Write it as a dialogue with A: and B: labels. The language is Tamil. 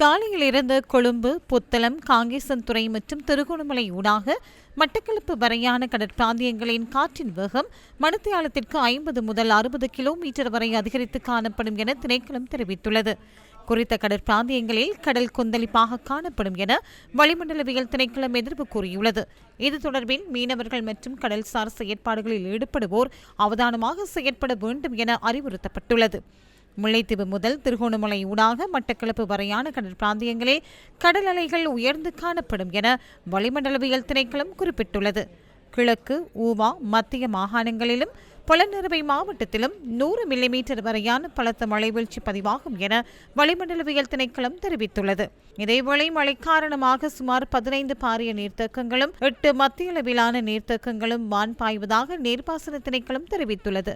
A: காலையிலிருந்து கொழும்பு புத்தளம் காங்கேசன்துறை மற்றும் திருகோணமலை ஊடாக மட்டக்களப்பு வரையான கடற்பிராந்தியங்களின் காற்றின் வேகம் மணித்தியாலத்திற்கு ஐம்பது முதல் அறுபது கிலோமீட்டர் வரை அதிகரித்து காணப்படும் என திணைக்களம் தெரிவித்துள்ளது. குறித்த கடற்பிராந்தியங்களில் கடல் கொந்தளிப்பாக காணப்படும் என வளிமண்டலவியல் திணைக்களம் எதிர்ப்பு கூறியுள்ளது. இது தொடர்பில் மீனவர்கள் மற்றும் கடல்சார் செயற்பாடுகளில் ஈடுபடுவோர் அவதானமாக செயற்பட வேண்டும் என அறிவுறுத்தப்பட்டுள்ளது. முல்லைத்தீவு முதல் திருகோணமலை ஊடாக மட்டக்களப்பு வரையான கடற்பிராந்தியங்களில் கடல் அலைகள் உயர்ந்து காணப்படும் என வளிமண்டலவியல் திணைக்களம் குறிப்பிட்டுள்ளது. கிழக்கு ஊவா மத்திய மாகாணங்களிலும் புலனறுவை மாவட்டத்திலும் நூறு மில்லிமீட்டர் வரையான பலத்த மழைவீழ்ச்சி பதிவாகும் என வளிமண்டலவியல் திணைக்களம் தெரிவித்துள்ளது. இதேவேளை மழை காரணமாக சுமார் பதினைந்து பாரிய நீர்த்தேக்கங்களும் எட்டு மத்திய அளவிலான நீர்த்தேக்கங்களும் வான் பாய்வதாக நீர்ப்பாசன திணைக்களம் தெரிவித்துள்ளது.